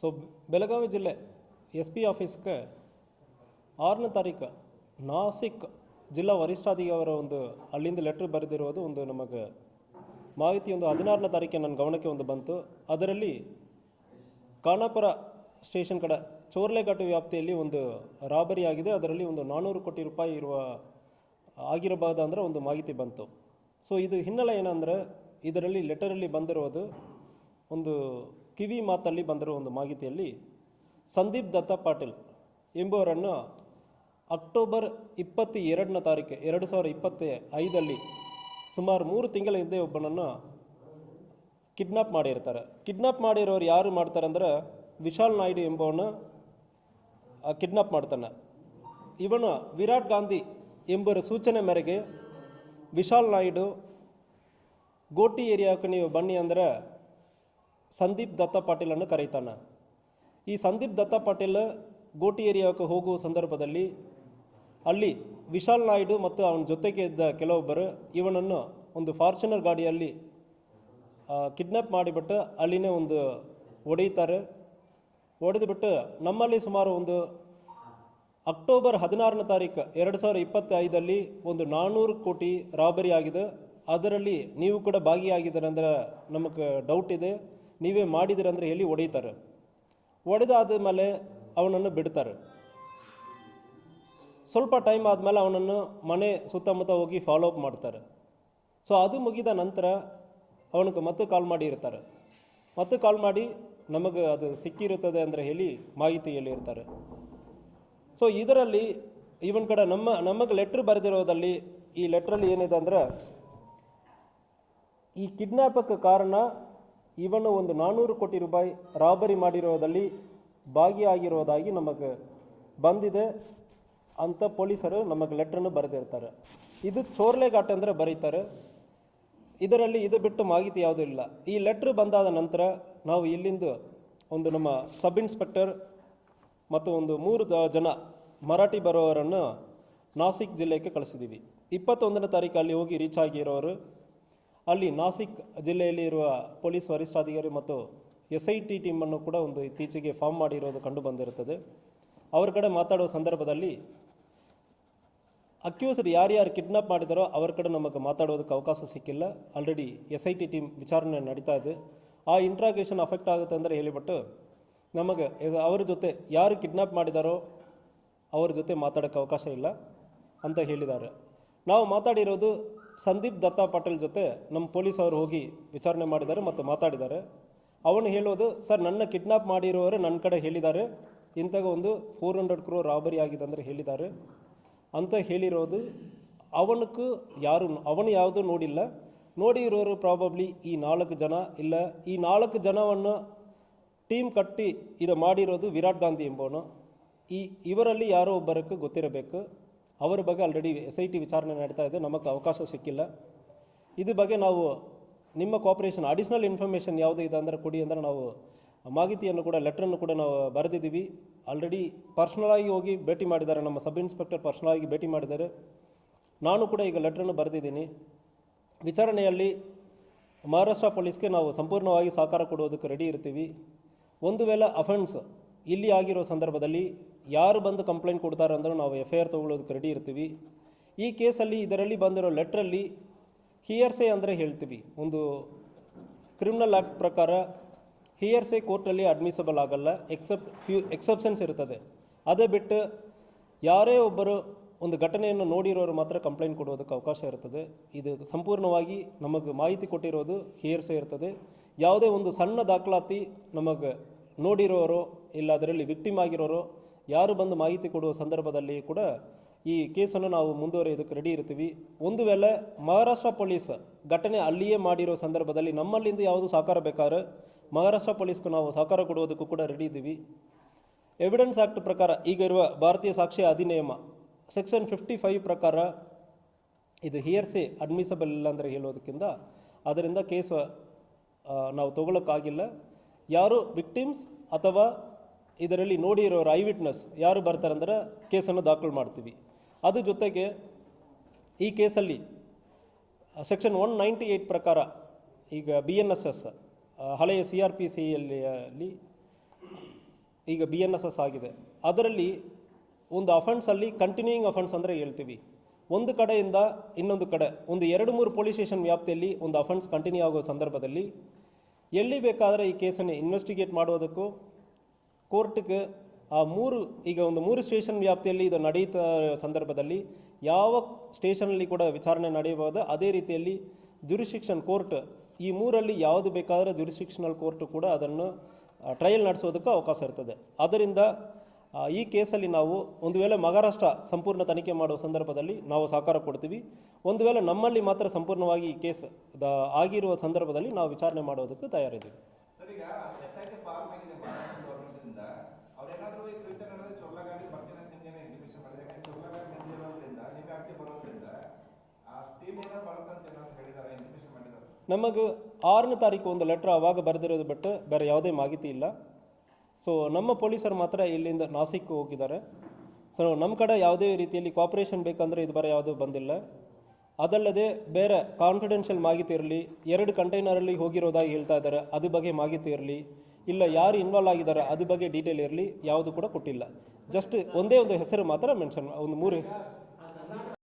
So Belagavi ಜಿಲ್ಲೆ S P ಆಫೀಸ್ಗೆ ಆರನೇ ತಾರೀಕು ನಾಸಿಕ್ ಜಿಲ್ಲಾ ವರಿಷ್ಠಾಧಿಕಾರಿಯವರ ಒಂದು ಅಲ್ಲಿಂದ ಲೆಟ್ರ್ ಬರೆದಿರೋದು ಒಂದು ನಮಗೆ ಮಾಹಿತಿ ಒಂದು ಹದಿನಾರನೇ ತಾರೀಕಿಗೆ ನನ್ನ ಗಮನಕ್ಕೆ ಒಂದು ಬಂತು ಅದರಲ್ಲಿ ಕಾಣಾಪುರ ಸ್ಟೇಷನ್ ಕಡೆ ಚೋರ್ಲೆಘಾಟು ವ್ಯಾಪ್ತಿಯಲ್ಲಿ ಒಂದು ರಾಬರಿ ಆಗಿದೆ ಅದರಲ್ಲಿ ಒಂದು ನಾನ್ನೂರು ಕೋಟಿ ರೂಪಾಯಿ ಇರುವ ಆಗಿರಬಹುದು ಅಂದರೆ ಒಂದು ಮಾಹಿತಿ ಬಂತು ಸೊ ಇದು ಹಿನ್ನೆಲೆ ಏನಂದರೆ ಇದರಲ್ಲಿ ಲೆಟರಲ್ಲಿ ಬಂದಿರೋದು ಒಂದು ಕಿವಿ ಮಾತಲ್ಲಿ ಬಂದಿರೋ ಒಂದು ಮಾಹಿತಿಯಲ್ಲಿ ಸಂದೀಪ್ ದತ್ತ ಪಾಟೀಲ್ ಎಂಬುವರನ್ನು ಅಕ್ಟೋಬರ್ ಇಪ್ಪತ್ತ ಎರಡನೇ ತಾರೀಕು ಎರಡು ಸಾವಿರ ಇಪ್ಪತ್ತ ಐದಲ್ಲಿ ಸುಮಾರು ಮೂರು ತಿಂಗಳ ಹಿಂದೆ ಒಬ್ಬನನ್ನು ಕಿಡ್ನಾಪ್ ಮಾಡಿರ್ತಾರೆ. ಕಿಡ್ನಾಪ್ ಮಾಡಿರೋರು ಯಾರು ಮಾಡ್ತಾರೆ ಅಂದರೆ ವಿಶಾಲ್ ನಾಯ್ಡು ಎಂಬವನು ಕಿಡ್ನಾಪ್ ಮಾಡ್ತಾನೆ. ಇವನು ವಿರಾಟ್ ಗಾಂಧಿ ಎಂಬರ ಸೂಚನೆ ಮೇರೆಗೆ ವಿಶಾಲ್ ನಾಯ್ಡು ಗೋಟಿ ಏರಿಯಾಕ್ಕೆ ನೀವು ಬನ್ನಿ ಅಂದರೆ ಸಂದೀಪ್ ದತ್ತ ಪಾಟೀಲನ್ನು ಕರೀತಾನೆ. ಈ ಸಂದೀಪ್ ದತ್ತ ಪಾಟೀಲ್ ಗೋಟಿ ಏರಿಯಾಕ್ಕೆ ಹೋಗುವ ಸಂದರ್ಭದಲ್ಲಿ ಅಲ್ಲಿ ವಿಶಾಲ್ ನಾಯ್ಡು ಮತ್ತು ಅವನ ಜೊತೆಗೆ ಇದ್ದ ಕೆಲವೊಬ್ಬರು ಇವನನ್ನು ಒಂದು ಫಾರ್ಚುನರ್ ಗಾಡಿಯಲ್ಲಿ ಕಿಡ್ನಾಪ್ ಮಾಡಿಬಿಟ್ಟು ಅಲ್ಲಿನೇ ಒಂದು ಹೊಡೆಯುತ್ತಾರೆ. ಹೊಡೆದುಬಿಟ್ಟು ನಮ್ಮಲ್ಲಿ ಸುಮಾರು ಒಂದು ಅಕ್ಟೋಬರ್ ಹದಿನಾರನೇ ತಾರೀಕು ಎರಡು ಸಾವಿರ ಇಪ್ಪತ್ತೈದಲ್ಲಿ ಒಂದು ನಾನ್ನೂರು ಕೋಟಿ ರಾಬರಿ ಆಗಿದೆ. ಅದರಲ್ಲಿ ನೀವು ಕೂಡ ಭಾಗಿಯಾಗಿದ್ದಾರೆ ಅಂದರೆ ನಮಗೆ ಡೌಟ್ ಇದೆ. ನೀವೇ ಮಾಡಿದಿರಂದ್ರೆ ಹೇಳಿ ಒಡೀತಾರೆ ಹೊಡೆದಾದ ಮೇಲೆ ಅವನನ್ನು ಬಿಡ್ತಾರೆ. ಸ್ವಲ್ಪ ಟೈಮ್ ಆದಮೇಲೆ ಅವನನ್ನು ಮನೆ ಸುತ್ತಮುತ್ತ ಹೋಗಿ ಫಾಲೋ ಅಪ್ ಮಾಡ್ತಾರೆ. ಸೊ ಅದು ಮುಗಿದ ನಂತರ ಅವನಿಗೆ ಮತ್ತೆ ಕಾಲ್ ಮಾಡಿ ಇರ್ತಾರೆ. ಮತ್ತೆ ಕಾಲ್ ಮಾಡಿ ನಮಗೆ ಅದು ಸಿಕ್ಕಿರುತ್ತದೆ ಅಂದರೆ ಹೇಳಿ ಮಾಹಿತಿ ಹೇಳಿರ್ತಾರೆ ಸೊ ಇದರಲ್ಲಿ ಇವನ್ ಕಡೆ ನಮ್ಮ, ನಮಗೆ ಲೆಟ್ರ್ ಬರೆದಿರೋದಲ್ಲಿ ಈ ಲೆಟ್ರಲ್ಲಿ ಏನಿದೆ ಅಂದರೆ ಈ ಕಿಡ್ನಾಪಕ್ಕೆ ಕಾರಣ ಇವನು ಒಂದು ನಾನ್ನೂರು ಕೋಟಿ ರೂಪಾಯಿ ರಾಬರಿ ಮಾಡಿರೋದಲ್ಲಿ ಭಾಗಿಯಾಗಿರೋದಾಗಿ ನಮಗೆ ಬಂದಿದೆ ಅಂತ ಪೊಲೀಸರು ನಮಗೆ ಲೆಟ್ರನ್ನು ಬರೆದಿರ್ತಾರೆ. ಇದು ಚೋರ್ಲೆಘಾಟ್ ಅಂದರೆ ಬರೀತಾರೆ. ಇದರಲ್ಲಿ ಇದು ಬಿಟ್ಟು ಮಾಹಿತಿ ಯಾವುದೂ ಇಲ್ಲ. ಈ ಲೆಟ್ರ್ ಬಂದಾದ ನಂತರ ನಾವು ಇಲ್ಲಿಂದ ಒಂದು ನಮ್ಮ ಸಬ್ ಇನ್ಸ್ಪೆಕ್ಟರ್ ಮತ್ತು ಒಂದು ಮೂರು ಜನ ಮರಾಠಿ ಬರೋವರನ್ನು ನಾಸಿಕ್ ಜಿಲ್ಲೆಗೆ ಕಳಿಸಿದ್ದೀವಿ ಇಪ್ಪತ್ತೊಂದನೇ ತಾರೀಕು ಅಲ್ಲಿ ಹೋಗಿ ರೀಚ್ ಆಗಿರೋರು ಅಲ್ಲಿ ನಾಸಿಕ್ ಜಿಲ್ಲೆಯಲ್ಲಿ ಇರುವ ಪೊಲೀಸ್ ವರಿಷ್ಠಾಧಿಕಾರಿ ಮತ್ತು ಎಸ್ ಐ ಟಿ ಟೀಮನ್ನು ಕೂಡ ಒಂದು ಇತ್ತೀಚೆಗೆ ಫಾರ್ಮ್ ಮಾಡಿರೋದು ಕಂಡು ಬಂದಿರುತ್ತದೆ. ಅವ್ರ ಕಡೆ ಮಾತಾಡೋ ಸಂದರ್ಭದಲ್ಲಿ ಅಕ್ಯೂಸ್ಡ್ ಯಾರ್ಯಾರು ಕಿಡ್ನಾಪ್ ಮಾಡಿದಾರೋ ಅವ್ರ ಕಡೆ ನಮಗೆ ಮಾತಾಡೋದಕ್ಕೆ ಅವಕಾಶ ಸಿಕ್ಕಿಲ್ಲ. Already S I T team ವಿಚಾರಣೆ ನಡೀತಾ ಇದೆ. ಆ ಇಂಟ್ರಾಗೇಷನ್ ಅಫೆಕ್ಟ್ ಆಗುತ್ತೆ ಅಂದರೆ ಹೇಳಿಬಿಟ್ಟು ನಮಗೆ ಅವರ ಅವ್ರ ಜೊತೆ ಯಾರು ಕಿಡ್ನಾಪ್ ಮಾಡಿದಾರೋ ಅವ್ರ ಜೊತೆ ಮಾತಾಡೋಕ್ಕೆ ಅವಕಾಶ ಇಲ್ಲ ಅಂತ ಹೇಳಿದ್ದಾರೆ. ನಾವು ಮಾತಾಡಿರೋದು ಸಂದೀಪ್ ದತ್ತಾ ಪಾಟೀಲ್ ಜೊತೆ ನಮ್ಮ ಪೊಲೀಸ್ ಅವರು ಹೋಗಿ ವಿಚಾರಣೆ ಮಾಡಿದ್ದಾರೆ ಮತ್ತು ಮಾತಾಡಿದ್ದಾರೆ. ಅವನು ಹೇಳೋದು, ಸರ್, ನನ್ನ ಕಿಡ್ನಾಪ್ ಮಾಡಿರೋರು ನನ್ನ ಕಡೆ ಹೇಳಿದ್ದಾರೆ. ಇಂಥಾಗ ಒಂದು ಫೋರ್ ಹಂಡ್ರೆಡ್ ಕ್ರೋ ರಾಬರಿ ಆಗಿದೆ ಅಂದರೆ ಹೇಳಿದ್ದಾರೆ. ಅಂತ ಹೇಳಿರೋದು ಅವನಕ್ಕೂ ಯಾರು, ಅವನು ಯಾವುದೂ ನೋಡಿಲ್ಲ. ನೋಡಿರೋರು ಪ್ರಾಬಬ್ಲಿ ಈ ನಾಲ್ಕು ಜನ ಇಲ್ಲ. ಈ ನಾಲ್ಕು ಜನವನ್ನು ಟೀಮ್ ಕಟ್ಟಿ ಇದು ಮಾಡಿರೋದು ವಿರಾಟ್ ಗಾಂಧಿ ಎಂಬವನು. ಈ, ಇವರಲ್ಲಿ ಯಾರೋ ಒಬ್ಬರಕ್ಕೆ ಗೊತ್ತಿರಬೇಕು. ಅವರ ಬಗ್ಗೆ ಆಲ್ರೆಡಿ ಎಸ್ ಐ ಟಿ ವಿಚಾರಣೆ ನಡೀತಾ ಇದೆ. ನಮಗೆ ಅವಕಾಶ ಸಿಕ್ಕಿಲ್ಲ. ಇದ್ರ ಬಗ್ಗೆ ನಾವು ನಿಮ್ಮ ಕೋಆಪರೇಷನ್ ಅಡಿಷ್ನಲ್ ಇನ್ಫಾರ್ಮೇಷನ್ ಯಾವುದೇ ಇದೆ ಅಂದರೆ ಕೊಡಿ ಅಂದರೆ ನಾವು ಮಾಹಿತಿಯನ್ನು ಕೂಡ ಲೆಟ್ರನ್ನು ಕೂಡ ನಾವು ಬರೆದಿದ್ದೀವಿ. ಆಲ್ರೆಡಿ ಪರ್ಸ್ನಲ್ ಆಗಿ ಹೋಗಿ ಭೇಟಿ ಮಾಡಿದ್ದಾರೆ. ನಮ್ಮ ಸಬ್ ಇನ್ಸ್ಪೆಕ್ಟರ್ ಪರ್ಸ್ನಲ್ ಆಗಿ ಭೇಟಿ ಮಾಡಿದ್ದಾರೆ. ನಾನು ಕೂಡ ಈಗ ಲೆಟ್ರನ್ನು ಬರೆದಿದ್ದೀನಿ. ವಿಚಾರಣೆಯಲ್ಲಿ ಮಹಾರಾಷ್ಟ್ರ ಪೊಲೀಸ್ಗೆ ನಾವು ಸಂಪೂರ್ಣವಾಗಿ ಸಹಕಾರ ಕೊಡುವುದಕ್ಕೆ ರೆಡಿ ಇರ್ತೀವಿ. ಒಂದು ವೇಳೆ ಅಫೆನ್ಸ್ ಇಲ್ಲಿ ಆಗಿರೋ ಸಂದರ್ಭದಲ್ಲಿ ಯಾರು ಬಂದು ಕಂಪ್ಲೇಂಟ್ ಕೊಡ್ತಾರೆ ಅಂದ್ರೆ ನಾವು ಎಫ್ ಐ ಆರ್ ತೊಗೊಳ್ಳೋದಕ್ಕೆ ರೆಡಿ ಇರ್ತೀವಿ. ಈ ಕೇಸಲ್ಲಿ ಇದರಲ್ಲಿ ಬಂದಿರೋ ಲೆಟ್ರಲ್ಲಿ ಹಿಯರ್ಸೆ ಅಂದರೆ ಹೇಳ್ತೀವಿ. ಒಂದು ಕ್ರಿಮಿನಲ್ ಆ್ಯಕ್ಟ್ ಪ್ರಕಾರ ಹಿಯರ್ಸೆ ಕೋರ್ಟಲ್ಲಿ ಅಡ್ಮಿಸಬಲ್ ಆಗಲ್ಲ ಎಕ್ಸೆಪ್ಟ್ ಫ್ಯೂ ಎಕ್ಸೆಪ್ಷನ್ಸ್ ಇರ್ತದೆ. ಅದೇ ಬಿಟ್ಟು ಯಾರೇ ಒಬ್ಬರು ಒಂದು ಘಟನೆಯನ್ನು ನೋಡಿರೋರು ಮಾತ್ರ ಕಂಪ್ಲೇಂಟ್ ಕೊಡೋದಕ್ಕೆ ಅವಕಾಶ ಇರ್ತದೆ. ಇದು ಸಂಪೂರ್ಣವಾಗಿ ನಮಗೆ ಮಾಹಿತಿ ಕೊಟ್ಟಿರೋದು ಹಿಯರ್ಸೆ ಇರ್ತದೆ. ಯಾವುದೇ ಒಂದು ಸಣ್ಣ ದಾಖಲಾತಿ ನಮಗೆ ನೋಡಿರೋರು, ಇಲ್ಲ ಅದರಲ್ಲಿ ವಿಕ್ಟಿಮ್ ಆಗಿರೋರು ಯಾರು ಬಂದು ಮಾಹಿತಿ ಕೊಡುವ ಸಂದರ್ಭದಲ್ಲಿ ಕೂಡ ಈ ಕೇಸನ್ನು ನಾವು ಮುಂದುವರೆಯೋದಕ್ಕೆ ರೆಡಿ ಇರ್ತೀವಿ. ಒಂದು ವೇಳೆ ಮಹಾರಾಷ್ಟ್ರ ಪೊಲೀಸ್ ಘಟನೆ ಅಲ್ಲಿಯೇ ಮಾಡಿರೋ ಸಂದರ್ಭದಲ್ಲಿ ನಮ್ಮಲ್ಲಿಂದ ಯಾವುದು ಸಹಕಾರ ಬೇಕಾದ್ರೆ ಮಹಾರಾಷ್ಟ್ರ ಪೊಲೀಸ್ಗೂ ನಾವು ಸಹಕಾರ ಕೊಡುವುದಕ್ಕೂ ಕೂಡ ರೆಡಿ ಇದ್ದೀವಿ. ಎವಿಡೆನ್ಸ್ ಆ್ಯಕ್ಟ್ ಪ್ರಕಾರ ಈಗ ಇರುವ ಭಾರತೀಯ ಸಾಕ್ಷಿ ಅಧಿನಿಯಮ ಸೆಕ್ಷನ್ ಫಿಫ್ಟಿ ಫೈವ್ ಪ್ರಕಾರ ಇದು ಹಿಯರ್ಸೆ ಅಡ್ಮಿಸಬಲ್ ಇಲ್ಲ ಅಂದರೆ ಹೇಳೋದಕ್ಕಿಂತ ಅದರಿಂದ ಕೇಸ್ ನಾವು ತಗೊಳ್ಳೋಕ್ಕಾಗಿಲ್ಲ ಯಾರು ವಿಕ್ಟಿಮ್ಸ್ ಅಥವಾ ಇದರಲ್ಲಿ ನೋಡಿರೋರು ಐ ವಿಟ್ನೆಸ್ ಯಾರು ಬರ್ತಾರಂದ್ರೆ ಕೇಸನ್ನು ದಾಖಲು ಮಾಡ್ತೀವಿ. ಅದ್ರ ಜೊತೆಗೆ ಈ ಕೇಸಲ್ಲಿ ಸೆಕ್ಷನ್ ಒನ್ ನೈಂಟಿ ಏಯ್ಟ್ ಪ್ರಕಾರ ಈಗ ಬಿ ಎನ್ ಎಸ್ ಎಸ್ ಹಳೆಯ ಸಿ ಆರ್ ಪಿ ಸಿಯಲ್ಲಿ ಅಲ್ಲಿ ಈಗ ಬಿ ಎನ್ ಎಸ್ ಎಸ್ ಆಗಿದೆ. ಅದರಲ್ಲಿ ಒಂದು ಅಫೆನ್ಸಲ್ಲಿ ಕಂಟಿನ್ಯೂಯಿಂಗ್ ಅಫೆನ್ಸ್ ಅಂದರೆ ಹೇಳ್ತೀವಿ. ಒಂದು ಕಡೆಯಿಂದ ಇನ್ನೊಂದು ಕಡೆ, ಒಂದು ಎರಡು ಮೂರು ಪೊಲೀಸ್ ಸ್ಟೇಷನ್ ವ್ಯಾಪ್ತಿಯಲ್ಲಿ ಒಂದು ಅಫೆನ್ಸ್ ಕಂಟಿನ್ಯೂ ಆಗೋ ಸಂದರ್ಭದಲ್ಲಿ ಎಲ್ಲಿ ಬೇಕಾದರೆ ಈ ಕೇಸನ್ನು ಇನ್ವೆಸ್ಟಿಗೇಟ್ ಮಾಡೋದಕ್ಕೂ ಕೋರ್ಟ್ಗೆ ಆ ಮೂರು, ಈಗ ಒಂದು ಮೂರು ಸ್ಟೇಷನ್ ವ್ಯಾಪ್ತಿಯಲ್ಲಿ ಇದು ನಡೆಯುತ್ತ ಸಂದರ್ಭದಲ್ಲಿ ಯಾವ ಸ್ಟೇಷನಲ್ಲಿ ಕೂಡ ವಿಚಾರಣೆ ನಡೆಯಬಹುದು ಅದೇ ರೀತಿಯಲ್ಲಿ ಜ್ಯುರಿಶಿಕ್ಷನ್ ಕೋರ್ಟ್, ಈ ಮೂರಲ್ಲಿ ಯಾವುದು ಬೇಕಾದರೂ ಜ್ಯುರಿಶಿಕ್ಷನಲ್ ಕೋರ್ಟ್ ಕೂಡ ಅದನ್ನು ಟ್ರಯಲ್ ನಡೆಸೋದಕ್ಕೆ ಅವಕಾಶ ಇರ್ತದೆ. ಅದರಿಂದ ಈ ಕೇಸಲ್ಲಿ ನಾವು ಒಂದು ವೇಳೆ ಮಹಾರಾಷ್ಟ್ರ ಸಂಪೂರ್ಣ ತನಿಖೆ ಮಾಡುವ ಸಂದರ್ಭದಲ್ಲಿ ನಾವು ಸಹಕಾರ ಕೊಡ್ತೀವಿ. ಒಂದು ವೇಳೆ ನಮ್ಮಲ್ಲಿ ಮಾತ್ರ ಸಂಪೂರ್ಣವಾಗಿ ಈ ಕೇಸ್ ಆಗಿರುವ ಸಂದರ್ಭದಲ್ಲಿ ನಾವು ವಿಚಾರಣೆ ಮಾಡೋದಕ್ಕೆ ತಯಾರಿದ್ದೀವಿ ಸರ್ ಈಗ ಎಸ್ ಐ ಟಿ ಫಾರ್ಮ್ ಆಗಿದೆ ಮಹಾರಾಷ್ಟ್ರ ಗೌರ್ಮೆಂಟ್ನಿಂದ ಅವ್ರೇನಾದ್ರೂ ಈ ಕೃತ್ಯ ನಡೆದ ಚೊಲ್ಲಗಾಡಿ ಬರ್ತೀನಿ ಅಂತ ನಿಮ್ಗೇನೆ ಇಂಟಿಮೇಷನ್ ಮಾಡಿದ್ರೆ ಯಾಕಂದ್ರೆ ಚೊಲ್ಲಗಾಡಿ ನಿಂತಿರೋದ್ರಿಂದ ನೀವು ಅಡ್ಗೆ ಬರೋದ್ರಿಂದ ಆ ಟೀಮ್ ಏನೋ ಬರುತ್ತಂತ ಏನಾದ್ರು ಹೇಳಿದಾರೆ ಇಂಟಿಮೇಷನ್ ಮಾಡಿದ್ದಾರೆ ನಮಗೆ ಆರನೇ ತಾರೀಕು ಒಂದು ಲೆಟ್ರ್ ಆವಾಗ ಬರೆದಿರೋದು ಬಿಟ್ಟು ಬೇರೆ ಯಾವುದೇ ಮಾಹಿತಿ ಇಲ್ಲ. ಸೊ ನಮ್ಮ ಪೊಲೀಸರು ಮಾತ್ರ ಇಲ್ಲಿಂದ ನಾಸಿಕ್ ಹೋಗಿದ್ದಾರೆ. ಸೊ ನಮ್ಮ ಕಡೆ ಯಾವುದೇ ರೀತಿಯಲ್ಲಿ ಕಾಪರೇಷನ್ ಬೇಕಂದರೆ ಇದು ಬರ ಯಾವುದೂ ಬಂದಿಲ್ಲ. ಅದಲ್ಲದೆ ಬೇರೆ ಕಾನ್ಫಿಡೆನ್ಷಿಯಲ್ ಮಾಹಿತಿ ಇರಲಿ, ಎರಡು ಕಂಟೈನರಲ್ಲಿ ಹೋಗಿರೋದಾಗಿ ಹೇಳ್ತಾ ಇದ್ದಾರೆ, ಅದ್ರ ಬಗ್ಗೆ ಮಾಹಿತಿ ಇರಲಿ, ಇಲ್ಲ ಯಾರು ಇನ್ವಾಲ್ವ್ ಆಗಿದ್ದಾರೆ, ಅದ್ರ ಬಗ್ಗೆ ಡೀಟೇಲ್ ಇರಲಿ, ಯಾವುದು ಕೂಡ ಕೊಟ್ಟಿಲ್ಲ. ಜಸ್ಟ್ ಒಂದೇ ಒಂದು ಹೆಸರು ಮಾತ್ರ ಮೆನ್ಷನ್ ಒಂದು ಮೂರು